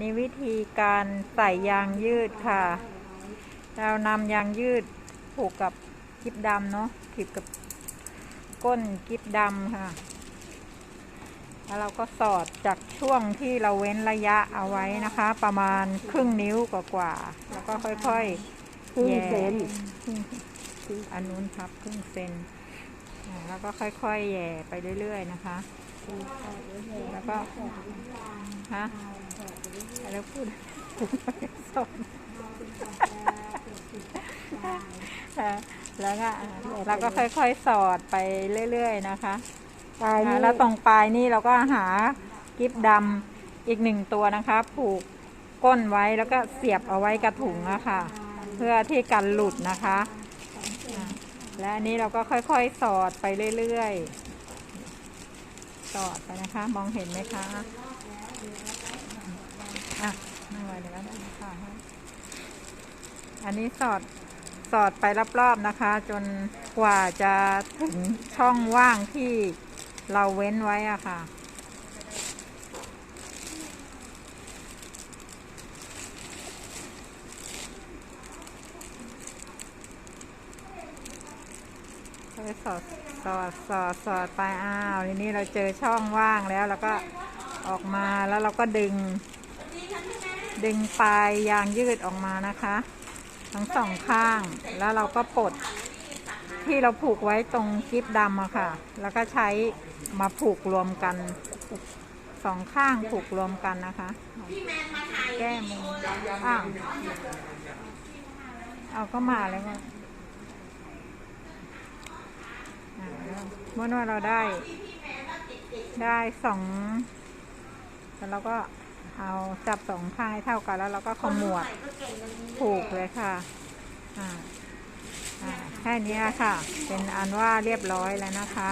นี่วิธีการใส่ยางยืดค่ะ เรานำยางยืดผูกกับกิ๊บดำเนาะขีบกับก้นกิ๊บดำค่ะ แล้วเราก็สอดจากช่วงที่เราเว้นระยะเอาไว้นะคะ ประมาณครึ่งนิ้วกว่าๆแล้วก็ค่อยๆครึ่งแย่เซนอันนู้นครับครึ่งเซน แล้วก็ค่อยๆแย่ไปเรื่อยๆนะคะ แล้วก็ฮะแล้วพูดสอนค่ะแล้วก็แล้วก็ค่อยๆสอดไปเรื่อยๆนะคะปลายนี่อ่าแล้วตรงปลายนี่เราก็หากิฟดำอีกหนึ่งตัวนะคะ ผูกก้นไว้แล้วก็เสียบเอาไว้กระถุงอะค่ะ เพื่อที่กันหลุดนะคะอ่า และอันนี้เราก็ค่อยๆ สอดไปเรื่อยๆ สอดไปนะคะ มองเห็นไหมคะ อะไม่ไหวเดี๋ยวก็ได้ค่ะอันนี้สอดสอดไปรอบๆนะคะ จนกว่าจะถึงช่องว่างที่เราเว้นไว้อะค่ะ สอดสอดสอดสอดไปอ้าวทีนี้เราเจอช่องว่างแล้วเราก็ออกมาแล้วเราก็ดึง ดึงปลายยางยืดออกมานะคะ ทั้งสองข้างแล้วเราก็ปลดที่เราผูกไว้ตรงกิ๊บดำอะค่ะ แล้วก็ใช้มาผูกรวมกันสองข้างผูกรวมกันนะคะแก้มอ้าวเอาก็มาแล้วก็อ่าแล้ว เมื่อวานเราได้ ได้สองแล้วเราก็เอาจับสองข้างให้เท่ากันแล้วเราก็ขมวดผูกเลยค่ะ อ่าอ่าแค่นี้ค่ะ เป็นอันว่าเรียบร้อยแล้วนะคะ